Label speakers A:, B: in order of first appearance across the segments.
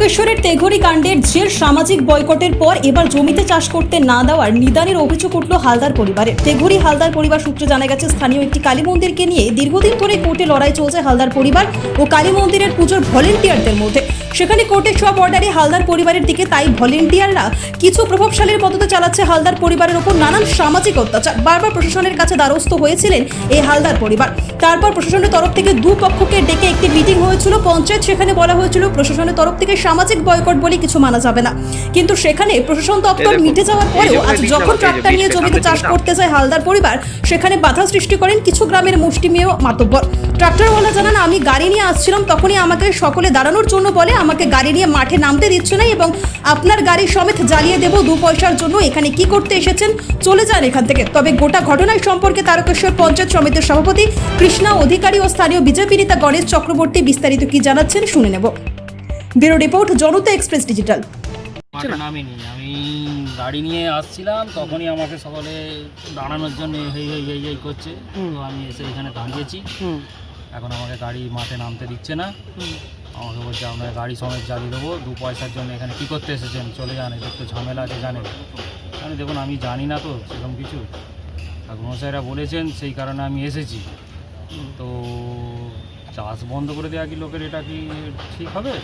A: তারকেশ্বরের তেঘরি কাণ্ডের জের সামাজিক বয়কটের পর এবার জমিতে চাষ করতে না দেওয়ার নিদানের অভিযোগ উঠল হালদার পরিবারের। তেঘরি হালদার পরিবার সূত্রে জানা গেছে, স্থানীয় একটি কালী মন্দিরকে নিয়ে দীর্ঘদিন ধরে কোর্টে লড়াই চলছে হালদার পরিবার ও কালী মন্দিরের পুজোর ভলেন্টিয়ারদের মধ্যে। সেখানে কোর্টের সব অর্ডারে হালদার পরিবারের দিকে, তাই ভলেন্টিয়াররা কিছু প্রভাবশালীর মদতে চালাচ্ছে হালদার পরিবারের ওপর নানান সামাজিক অত্যাচার। বারবার প্রশাসনের কাছে দ্বারস্থ হয়েছিলেন এই হালদার পরিবার। তারপর প্রশাসনের তরফ থেকে দু পক্ষকে ডেকে একটি মিটিং হয়েছিল, পঞ্চায়েত সেখানে বলা হয়েছিল, প্রশাসনের তরফ থেকে সামাজিক বয়কট বলে কিছু মানা যাবে না। কিন্তু সেখানে প্রশাসন দপ্তর মিটে যাওয়ার পরেও আজ যখন ট্রাক্টর নিয়ে জমিতে চাষ করতে যায় হালদার পরিবার সেখানে বাধা সৃষ্টি করেন কিছু গ্রামের মুষ্টিমেয় মাতব্বর। ট্রাক্টরওয়ালা জানান আমি গাড়ি নিয়ে আসছিলাম তখনই আমাকে সকলে দাঁড়ানোর জন্য বলে আমাকে গাড়ি নিয়ে মাঠে নামতে দিচ্ছে না এবং আপনার গাড়ি সমেত জ্বালিয়ে দেবো দু পয়সার জন্য। এখানে কি করতে এসেছেন? চলে যান এখান থেকে। তবে গোটা ঘটনার সম্পর্কে তারকেশ্বর পঞ্চায়েত সমিতির সভাপতি কৃষ্ণা অধিকারী ও স্থানীয় বিজেপি নেতা গণেশ চক্রবর্তী বিস্তারিত কি জানাচ্ছেন শুনে নেব। Bureau report Janata Express Digital.
B: মাঠে নামিনি। আমি গাড়ি নিয়ে আসছিলাম তখনই আমাকে সকলে দাঁড়ানোর জন্য হেই হেই হেই হেই করছে। তো আমি এসে এখানে দাঁড়িয়েছি। এখন আমাকে গাড়ি মাঠে নামতে দিচ্ছে না। আমাকে বলছে আপনার গাড়ি সমেত জ্বালিয়ে দেবো। দু পয়সার জন্য এখানে কী করতে এসেছেন? চলে যান এটা একটু ঝামেলা আছে জানেন। আমি দেখুন আমি জানি না তো সেরকম কিছু। আর মশাইরা বলেছেন সেই কারণে আমি এসেছি। তো চাষ বন্ধ করে দেওয়া কি লোকের এটা কি ঠিক হবে?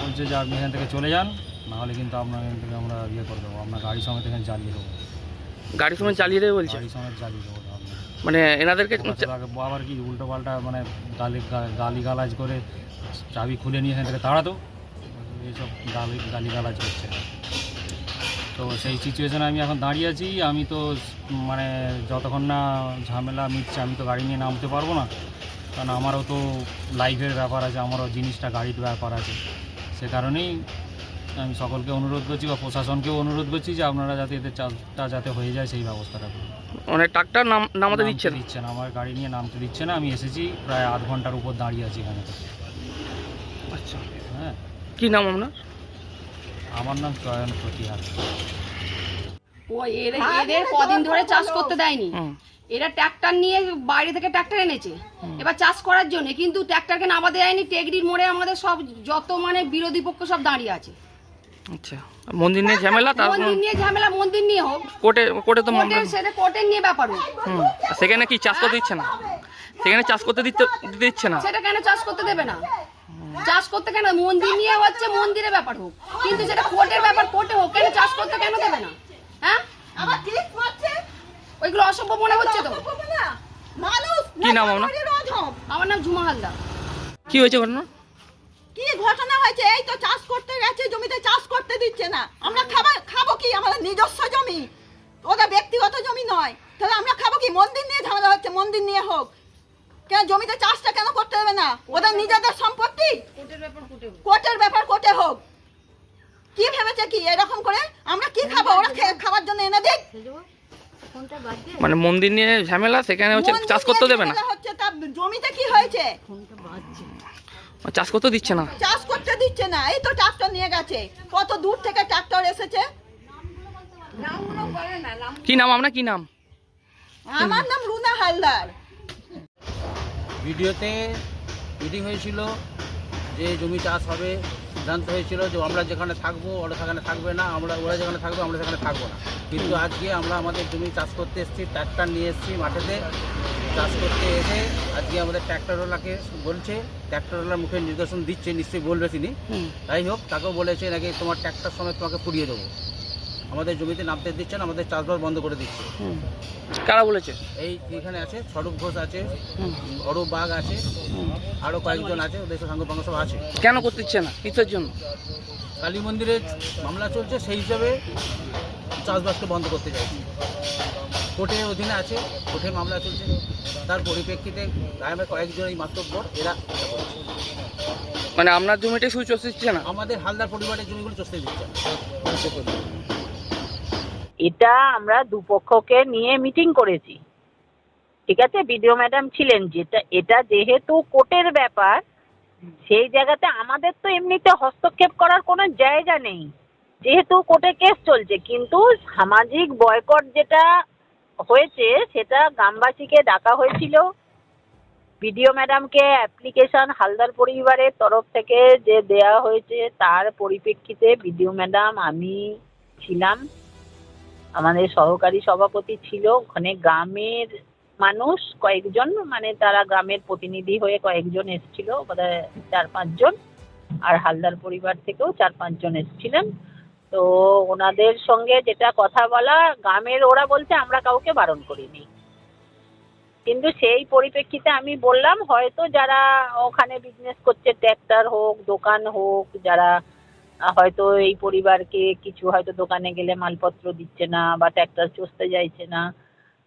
B: বলছে যে আপনি এখান থেকে চলে যান নাহলে কিন্তু আপনার এখান থেকে আমরা ইয়ে করে দেবো আপনার গাড়ি সমেত এখানে জ্বালিয়ে দেবো।
C: গাড়ি সময় চালিয়ে দেবে বলছে?
B: গাড়ি সমেত জ্বালিয়ে দেবো
C: মানে এনাদেরকে
B: আবার কি উল্টো পাল্টা মানে গালি গালি গালাজ করে চাবি খুলে নিয়ে এখান থেকে তাড়াতো এইসব গালি গালি গালাজ করছে। তো সেই সিচুয়েশনে আমি এখন দাঁড়িয়ে আছি আমি তো মানে যতক্ষণ না ঝামেলা মিটছে আমি তো গাড়ি নিয়ে নামতে পারব না। কারণ আমারও তো লাইফের ব্যাপার আছে আমারও জিনিসটা গাড়ির ব্যাপার আছে। সে কারণেই আমি সকলকে অনুরোধ করছি বা প্রশাসনকেও অনুরোধ করছি যে আপনারা যাতে এদের চাষটা যাতে হয়ে যায় সেই ব্যবস্থাটা অনেক
C: মানে ট্রাক্টর নাম নামাতে দিচ্ছে
B: দিচ্ছে না আমার গাড়ি নিয়ে নামতে দিচ্ছে না আমি এসেছি প্রায় আধ ঘণ্টার উপর দাঁড়িয়ে আছি এখানে।
C: আচ্ছা।
B: হ্যাঁ।
C: কী নাম আপনার?
B: আমার নাম চয়ন প্রতিহার।
D: ও এদের এদের কদিন ধরে চাষ করতে দেয়নি। এরা ট্র্যাক্টর নিয়ে বাইরে থেকে ট্র্যাক্টর এনেছে। এবার চাষ করার জন্য কিন্তু ট্র্যাক্টরকে নামাতে দেয়নি টেগরির মোড়ে আমাদের সব যত মানে বিরোধী পক্ষ সব দাঁড়িয়ে আছে।
C: আচ্ছা মন্দির নিয়ে ঝামেলা? তার
D: মন্দির নিয়ে ঝামেলা মন্দির নিয়ে হোক।
C: কোর্টে কোর্টে তো মামলা
D: কোর্টের সেটা কোর্টের নিয়ে ব্যাপার হোক।
C: হুম সেখানে কি চাষ করতে দিচ্ছে না? সেখানে চাষ করতে দিতে দিচ্ছে না?
D: সেটা কেন চাষ করতে দেবে না? চাষ করতে কেন মন্দির নিয়ে হচ্ছে মন্দিরের ব্যাপার হোক। কিন্তু সেটা কোর্টের ব্যাপার কোর্টে হোক কেন চাষ করতে কেন দেবে না? হ্যাঁ? ওইগুলো অসভ্য মনে হচ্ছে তো।
C: কি নাম আপনার?
D: আমার নাম ঝুমা হালদার।
C: কি হয়েছে ঘটনা?
E: কি ঘটনা হয়েছে? এই তো চাষ করতে গেছে জমিতে চাষ করতে দিচ্ছে না। আমরা খাবার খাব কি? আমাদের নিজস্ব জমি। ওদের ব্যক্তিগত জমি নয়। তাহলে আমরা খাব কি? মন্দির নিয়ে ঝামেলা হচ্ছে মন্দির নিয়ে হোক। কেন জমিতে চাষটা কেন করতে দেবে না? ওদের নিজেদের সম্পত্তি? কোর্টের ব্যাপার কোর্টে হোক। কি ভেবেছে কি? এরকম করে আমরা কি খাব? ওরা খাবার জন্য এনে দিক।
C: মানে মন্দির নিয়ে ঝামেলা সেখানে হচ্ছে চাষ করতে দেবে না।
E: হচ্ছে তার জমিতে কি হয়েছে?
C: চাষ করতে দিচ্ছে না।
E: চাষ করতে দিচ্ছে না এই তো ট্রাক্টর নিয়ে গেছে। কত দূর থেকে ট্রাক্টর এসেছে?
C: কি নাম আপনার? কি নাম?
E: আমার নাম রুনা হালদার।
F: ভিডিওতে মিটিং হয়েছিল যে জমি চাষ হবে। সিদ্ধান্ত হয়েছিল যে আমরা যেখানে থাকব ওরা সেখানে থাকবে না আমরা ওরা যেখানে থাকবে আমরা সেখানে থাকব না। কিন্তু আজকে আমরা আমাদের জমি চাষ করতে এসেছি ট্র্যাক্টর নিয়ে এসেছি মাঠেতে। চাষ করতে এসে আজকে আমাদের ট্র্যাক্টরওয়ালাকে বলছে ট্র্যাক্টরওয়ালার মুখে নির্দেশন দিচ্ছে নিশ্চয়ই বলবে তিনি। তাই হোক তাকেও বলেছে নাকি তোমার ট্র্যাক্টর সময় তোমাকে পুড়িয়ে দেবো। আমাদের জমিতে নামতে দিচ্ছে না আমাদের চাষবাস বন্ধ করে দিচ্ছে
C: কারা বলেছে?
F: এই এখানে আছে স্বরূপ ঘোষ আছে অরূপ বাঘ আছে আরও কয়েকজন আছে ওদের সঙ্গে পাঙ্গ সব আছে।
C: কেন করতে দিচ্ছে না? কিসের জন্য?
F: কালী মন্দিরে মামলা চলছে সেই হিসাবে চাষবাসকে বন্ধ করতে চাইছি। কোর্টের অধীনে আছে কোর্টে মামলা চলছে। তার পরিপ্রেক্ষিতে গ্রামের কয়েকজন এই মাতব্বর এরা
C: মানে আপনার জমিটা শুধু চষতে দিচ্ছে না?
F: আমাদের হালদার পরিবারের জমিগুলো চষতে দিচ্ছে।
G: এটা আমরা দুপক্ষকে নিয়ে মিটিং করেছি। ঠিক আছে? বিডিও ম্যাডাম ছিলেন যেটা, এটা যেহেতু কোর্টের ব্যাপার, সেই জায়গাতে আমাদের তো এমনিতে হস্তক্ষেপ করার কোনো জায়গা নেই। যেহেতু কোর্টে কেস চলছে, কিন্তু সামাজিক বয়কট যেটা হয়েছে, সেটা গ্রামবাসীকে ডাকা হয়েছিল। বিডিও ম্যাডামকে অ্যাপ্লিকেশন হালদার পরিবারের তরফ থেকে যে দেয়া হয়েছে, তার পরিপ্রেক্ষিতে বিডিও ম্যাডাম, আমি ছিলাম। আমাদের সহকারী সভাপতি ছিল, ওখানে গ্রামের মানুষ কয়েকজন মানে তারা গ্রামের প্রতিনিধি হয়ে কয়েকজন এসেছিল, বোধহয় চার পাঁচজন। আর হালদার পরিবার থেকেও চার পাঁচজন এসেছিলেন। তো ওনাদের সঙ্গে যেটা কথা বলা, গ্রামের ওরা বলছে, আমরা কাউকে বারণ করিনি। কিন্তু সেই পরিপ্রেক্ষিতে আমি বললাম, হয়তো যারা ওখানে বিজনেস করছে ট্র্যাক্টর হোক, দোকান হোক, যারা হয়তো এই পরিবারকে কিছু হয়তো দোকানে গেলে মালপত্র দিচ্ছে না বা ট্র্যাক্টর চষতে যাইছে না।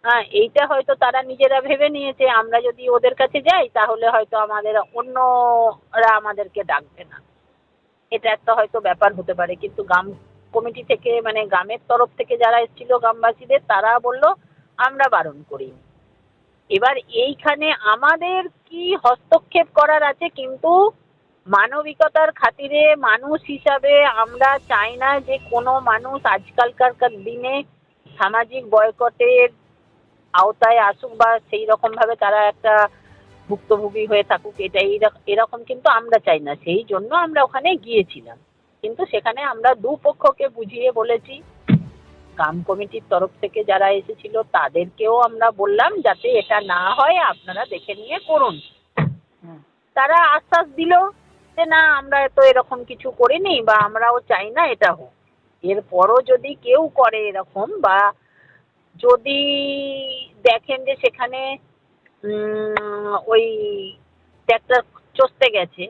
G: হ্যাঁ এইটা হয়তো তারা নিজেরা ভেবে নিয়েছে, আমরা যদি ওদের কাছে যাই, তাহলে হয়তো আমাদের অন্যরা আমাদেরকে ডাকবে না। এটা একটা হয়তো ব্যাপার হতে পারে, কিন্তু গ্রাম কমিটি থেকে মানে গ্রামের তরফ থেকে যারা এসেছিল গ্রামবাসীদের, তারা বলল, আমরা বারণ করি এবার এইখানে আমাদের কি হস্তক্ষেপ করার আছে, কিন্তু মানবিকতার খাতিরে মানুষ হিসাবে আমরা চাই না যে কোনো মানুষ আজকালকার দিনে সামাজিক বয়কটের আওতায় আসুক বা সেই রকমভাবে তারা একটা ভুক্তভোগী হয়ে থাকুক এটা এরকম কিন্তু আমরা চাই না। সেই জন্য আমরা ওখানে গিয়েছিলাম। কিন্তু সেখানে আমরা দুপক্ষকে বুঝিয়ে বলেছি। গ্রাম কমিটির তরফ থেকে যারা এসেছিল তাদেরকেও আমরা বললাম যাতে এটা না হয় আপনারা দেখে নিয়ে করুন। তারা আশ্বাস দিল। যে না আমরা তো এরকম কিছু করিনি বা আমরাও চাই না এটা হোক। এরপরও যদি কেউ করে এরকম বা যদি দেখেন যে সেখানে উম, ওই ট্র্যাক্টর চষতে গেছে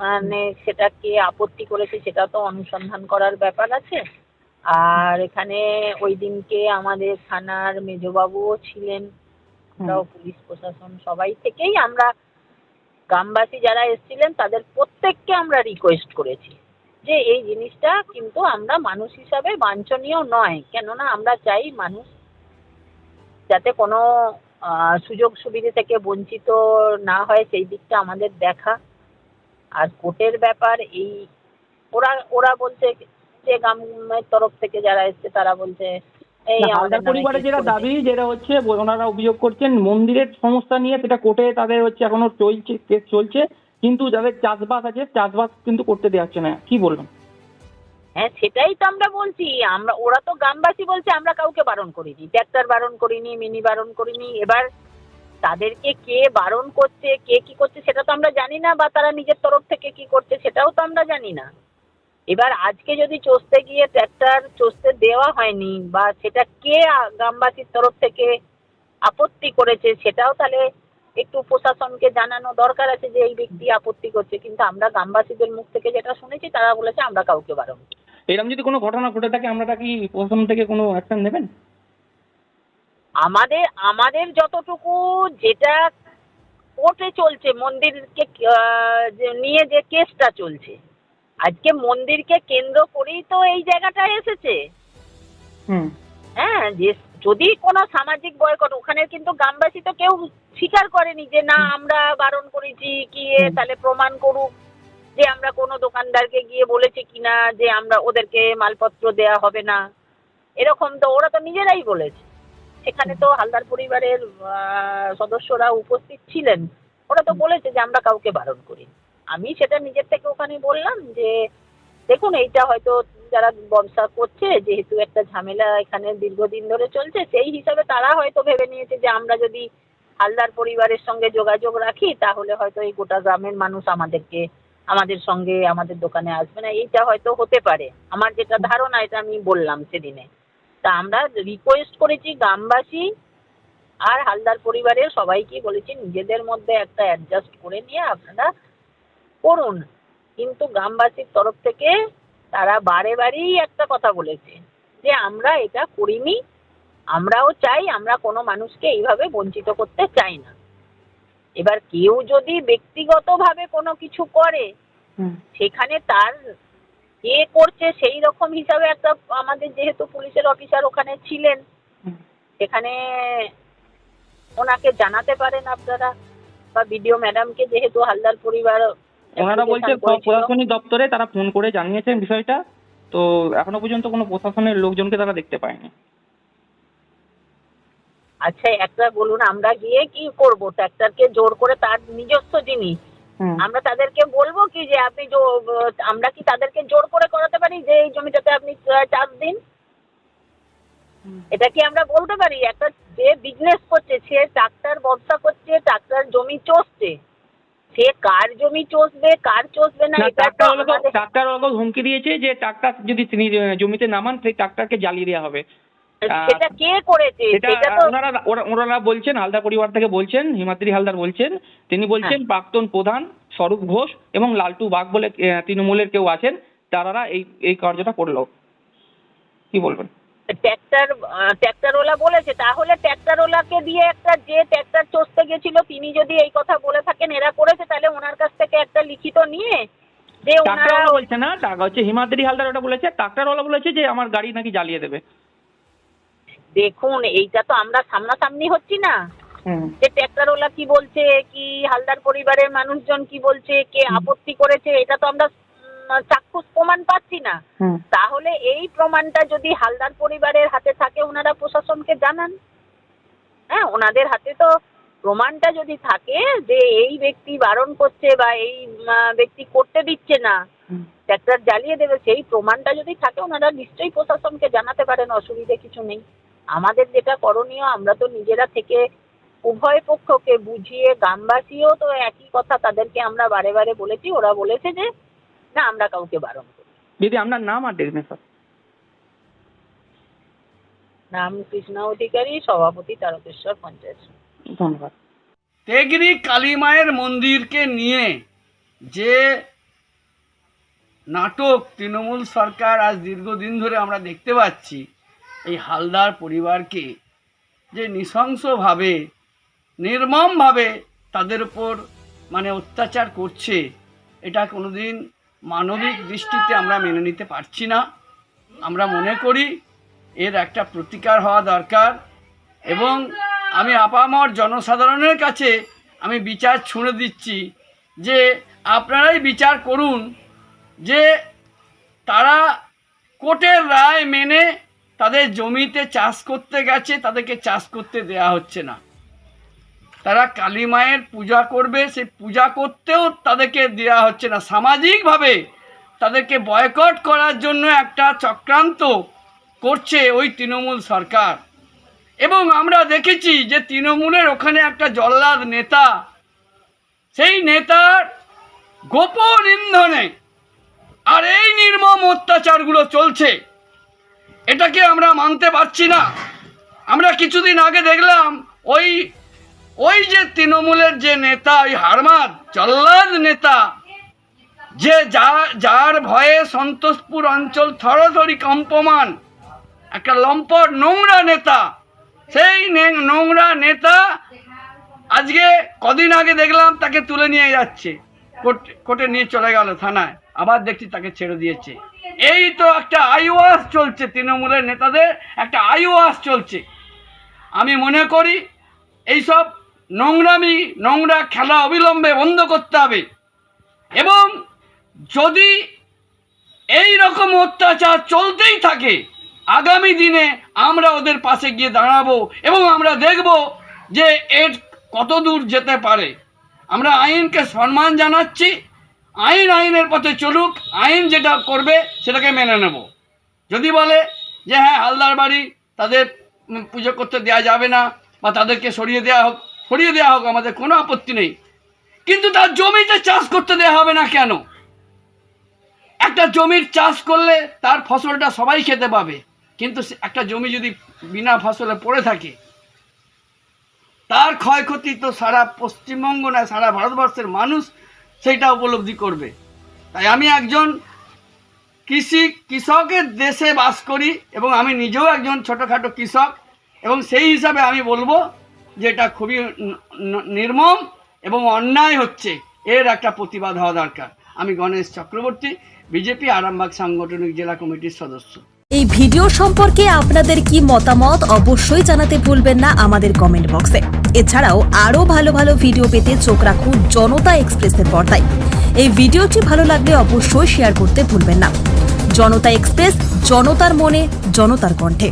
G: মানে সেটা কে আপত্তি করেছে সেটা তো অনুসন্ধান করার ব্যাপার আছে। আর এখানে ওই দিনকে আমাদের থানার মেজবাবুও ছিলেন। আমরাও পুলিশ প্রশাসন সবাই থেকেই আমরা গ্রামবাসী যারা এসেছিলেন, তাদের প্রত্যেককে আমরা রিকোয়েস্ট করেছি যে এই জিনিসটা কিন্তু আমরা মানুষ হিসাবে বাঞ্ছনীয় নয়। কেননা আমরা চাই মানুষ যাতে কোনো সুযোগ সুবিধে থেকে বঞ্চিত না হয়, সেই দিকটা আমাদের দেখা। আর কোর্টের ব্যাপার, এই, ওরা ওরা বলছে যে গ্রামের তরফ থেকে যারা এসছে, তারা বলছে
H: হালদার পরিবারের যেটা দাবি যেটা হচ্ছে ওনারা অভিযোগ করছেন মন্দিরের সমস্যা নিয়ে সেটা কোর্টে তাদের হচ্ছে এখনও চলছে কেস চলছে কিন্তু যাদের চাষবাস আছে চাষবাস কিন্তু করতে দেওয়া হচ্ছে না। কি বলবেন?
G: হ্যাঁ সেটাই তো আমরা বলছি। আমরা ওরা তো গ্রামবাসী বলছে আমরা কাউকে বারণ করিনি। ট্র্যাক্টর বারণ করিনি মিনি বারণ করিনি। এবার তাদেরকে কে বারণ করছে কে কি করছে সেটা তো আমরা জানি না বা তারা নিজের তরফ থেকে কি করছে সেটাও তো আমরা জানি না। এবার আজকে যদি চষতে গিয়ে ট্র্যাক্টর চষতে দেওয়া হয়নি বা সেটা কে গ্রামবাসীর তরফ থেকে আপত্তি করেছে সেটাও তাহলে একটু প্রশাসনকে জানানো দরকার আছে যে এই ব্যক্তি আপত্তি করছে। কিন্তু আমরা গ্রামবাসীদের মুখ থেকে যেটা শুনেছি তারা বলেছে আমরা কাউকে বারণ
H: এরকম যদি কোনো ঘটনা ঘটে থাকে আমরা কি প্রশাসন থেকে কোনো অ্যাকশন নেবেন?
G: আমাদের আমাদের যতটুকু যেটা কোর্টে চলছে মন্দিরকে যে নিয়ে যে কেসটা চলছে আজকে মন্দিরকে কেন্দ্র করেই তো এই জায়গাটা এসেছে।
H: হুম।
G: হ্যাঁ যে যদি কোনো সামাজিক বয়কট ওখানে কিন্তু গ্রামবাসী তো কেউ স্বীকার করেনি যে না আমরা বারণ করেছি কি তাহলে প্রমাণ করুক যে আমরা কোনো দোকানদারকে গিয়ে বলেছি কিনা যে আমরা ওদেরকে মালপত্র দেয়া হবে না। এরকম তো ওরা তো নিজেরাই বলেছে। সেখানে তো হালদার পরিবারের সদস্যরা উপস্থিত ছিলেন। ওরা তো বলেছে যে আমরা কাউকে বারণ করি আমি সেটা নিজের থেকে ওখানে বললাম যে, দেখুন, এইটা হয়তো যারা ব্যবসা করছে, যেহেতু একটা ঝামেলা এখানে দীর্ঘদিন ধরে চলছে, সেই হিসাবে তারা হয়তো ভেবে নিয়েছে যে আমরা যদি হালদার পরিবারের সঙ্গে যোগাযোগ রাখি, তাহলে হয়তো এই গোটা গ্রামের মানুষ আমাদেরকে, আমাদের সঙ্গে আমাদের দোকানে আসবে না। এইটা হয়তো হতে পারে। আমার যেটা ধারণা, এটা আমি বললাম সেদিনে। তা আমরা রিকোয়েস্ট করেছি গ্রামবাসী আর হালদার পরিবারের সবাইকে বলেছি, নিজেদের মধ্যে একটা অ্যাডজাস্ট করে নিয়ে আপনারা করুন। কিন্তু গ্রামবাসীর তরফ থেকে তারা বারে বারেই একটা কথা বলেছে যে আমরা এটা করিনি আমরাও চাই আমরা কোনো মানুষকে এইভাবে বঞ্চিত করতে চাই না। এবার কেউ যদি ব্যক্তিগতভাবে কোনো কিছু করে সেখানে তার কে করছে সেই রকম হিসাবে একটা আমাদের যেহেতু পুলিশের অফিসার ওখানে ছিলেন সেখানে ওনাকে জানাতে পারেন আপনারা বা বিডিও ম্যাডামকে যেহেতু হালদার পরিবার
H: ওনারা বলছে প্রশাসনিক দপ্তরে তারা ফোন করে জানিয়েছেন বিষয়টা। তো এখনও পর্যন্ত কোনো প্রশাসনের লোকজনকে তারা দেখতে পায়নি।
G: আচ্ছা একটা বলুন আমরা গিয়ে কি করব? ট্র্যাক্টরকে জোর করে তার নিজস্ব জিনিস। আমরা তাদেরকে বলব কি যে আপনি আমরা কি তাদেরকে জোর করে করাতে পারি যে এই জমিটাতে আপনি চাষ দিন? এটা কি আমরা বলতে পারি? একটা যে বিজনেস করছে সে ট্রাক্টর ব্যবসা করছে ট্রাক্টর জমি চষছে। সে কার জমি চষবে কার চষবে না
H: ট্রাক্টর ট্রাক্টর হুমকি দিয়েছে যে ট্রাক্টর যদি তিনি জমিতে নামান সেই ট্রাক্টরকে জ্বালিয়ে দেওয়া হবে।
G: সেটা কে করেছে? সেটা
H: ওনারা ওনারা বলছেন হালদার পরিবার থেকে বলছেন হিমাদ্রি হালদার বলছেন তিনি বলছেন
G: হ্যাঁ।
H: প্রাক্তন প্রধান স্বরূপ ঘোষ এবং লালটু বাগ বলে তৃণমূলের কেউ আছেন তারা এই এই কার্যটা করল। কি বলবেন?
G: ট্র্যাক্টর ট্র্যাক্টরওয়ালা বলেছে তাহলে ট্র্যাক্টরওয়ালাকে দিয়ে একটা যে ট্র্যাক্টর চষতে গেছিল তিনি যদি এই কথা বলে থাকেন এরা করেছে তাহলে ওনার কাছ থেকে একটা লিখিত নিয়ে যে ওনারা
H: বলছে না হচ্ছে হিমাদ্রি হালদার ওটা বলেছে ট্রাক্টরওয়ালা বলেছে যে আমার গাড়ি নাকি জ্বালিয়ে দেবে।
G: দেখুন এইটা তো আমরা সামনাসামনি হচ্ছি না। যে ট্র্যাক্টরওয়ালা কি বলছে কি হালদার পরিবারের মানুষজন কি বলছে কে আপত্তি করেছে এটা তো আমরা চাক্ষুষ প্রমাণ পাচ্ছি না। তাহলে এই প্রমাণটা যদি হালদার পরিবারের হাতে থাকে ওনারা প্রশাসনকে জানান। হ্যাঁ ওনাদের হাতে তো প্রমাণটা যদি থাকে যে এই ব্যক্তি বারণ করছে বা এই ব্যক্তি করতে দিচ্ছে না। ট্র্যাক্টর জ্বালিয়ে দেবে সেই প্রমাণটা যদি থাকে ওনারা নিশ্চয়ই প্রশাসনকে জানাতে পারেন অসুবিধে কিছু নেই। আমাদের যেটা করণীয় আমরা তো নিজেরা থেকে উভয় পক্ষকে বুঝিয়ে গ্রামবাসীও তো একই কথা তাদেরকে আমরা বারে বারে বলেছি ওরা বলেছে যে না আমরা কাউকে বারণ করি।
H: দিদি আপনার নাম আর ডেজিনেশন
G: নাম কৃষ্ণা অধিকারী সভাপতি তারকেশ্বর পঞ্চায়েত সমিতি।
H: ধন্যবাদ।
I: তেগরি কালী মায়ের মন্দিরকে নিয়ে যে নাটক তৃণমূল সরকার আজ দীর্ঘদিন ধরে আমরা দেখতে পাচ্ছি এই হালদার পরিবারকে যে নৃশংসভাবে নির্মমভাবে তাদের উপর মানে অত্যাচার করছে এটা কোনোদিন মানবিক দৃষ্টিতে আমরা মেনে নিতে পারছি না। আমরা মনে করি এর একটা প্রতিকার হওয়া দরকার এবং আমি আপামর জনসাধারণের কাছে আমি বিচার ছুঁড়ে দিচ্ছি যে আপনারাই বিচার করুন যে তারা কোর্টের রায় মেনে তাদের জমিতে চাষ করতে গেছে, তাদেরকে চাষ করতে দেয়া হচ্ছে না। তারা কালী মায়ের পূজা করবে, সেই পূজা করতেও তাদেরকে দেওয়া হচ্ছে না। সামাজিকভাবে তাদেরকে বয়কট করার জন্য একটা চক্রান্ত করছে ওই তৃণমূল সরকার। এবং আমরা দেখেছি যে তৃণমূলের ওখানে একটা জল্লাদ নেতা, সেই নেতার গোপন ইন্ধনে আর এই নির্মম অত্যাচারগুলো চলছে। এটাকে আমরা মানতে পারছি না। আমরা কিছুদিন আগে দেখলাম ওই ওই যে তৃণমূলের যে নেতা, ওই হারমাদ জল্লাদ নেতা, যে যা, যার ভয়ে সন্তোষপুর অঞ্চল থরথরি কম্পমান, একটা লম্পট নোংরা নেতা, সেই নোংরা নেতা আজকে কদিন আগে দেখলাম তাকে তুলে নিয়ে যাচ্ছে কোর্টে নিয়ে চলে গেল থানায়, আবার দেখছি তাকে ছেড়ে দিয়েছে। এই তো একটা আইওয়াস চলছে তৃণমূলের নেতাদের, একটা আইওয়াস চলছে। আমি মনে করি, এইসব নোংরামি, নোংরা খেলা অবিলম্বে বন্ধ করতে হবে। এবং যদি এই রকম অত্যাচার চলতেই থাকে, আগামী দিনে আমরা ওদের পাশে গিয়ে দাঁড়াবো এবং আমরা দেখব যে এর কত দূর যেতে পারে। আমরা আইনকে সম্মান জানাচ্ছি। আইন আইনের পথে চলুক, আইন যেটা করবে সেটাকে মেনে নেব। যদি বলে যে হ্যাঁ হালদার বাড়ি তাদের পুজো করতে দেওয়া যাবে না বা তাদেরকে সরিয়ে দেওয়া হোক সরিয়ে দেওয়া হোক, আমাদের কোনো আপত্তি নেই। কিন্তু তার জমিতে চাষ করতে দেওয়া হবে না কেন? একটা জমির চাষ করলে তার ফসলটা সবাই খেতে পাবে। কিন্তু একটা জমি যদি বিনা ফসলে পড়ে থাকে, তার ক্ষয়ক্ষতি তো সারা পশ্চিমবঙ্গ না সারা ভারতবর্ষের মানুষ সেইটা উপলব্ধি করবে। তাই আমি একজন কৃষি, কৃষকের দেশে বাস করি এবং আমি নিজেও একজন ছোটোখাটো কৃষক এবং সেই হিসাবে আমি বলব যে এটা খুবই নির্মম এবং অন্যায় হচ্ছে, এর একটা প্রতিবাদ হওয়া দরকার। আমি গণেশ চক্রবর্তী, বিজেপি আরামবাগ সাংগঠনিক জেলা কমিটির সদস্য।
J: এই ভিডিও সম্পর্কে আপনাদের কি মতামত অবশ্যই জানাতে ভুলবেন না আমাদের কমেন্ট বক্সে এছাড়াও আরও ভালো ভালো ভিডিও পেতে চোখ রাখুন জনতা এক্সপ্রেসের পর্দায়। এই ভিডিওটি ভালো লাগলে অবশ্যই শেয়ার করতে ভুলবেন না। জনতা এক্সপ্রেস, জনতার মনে, জনতার কণ্ঠে।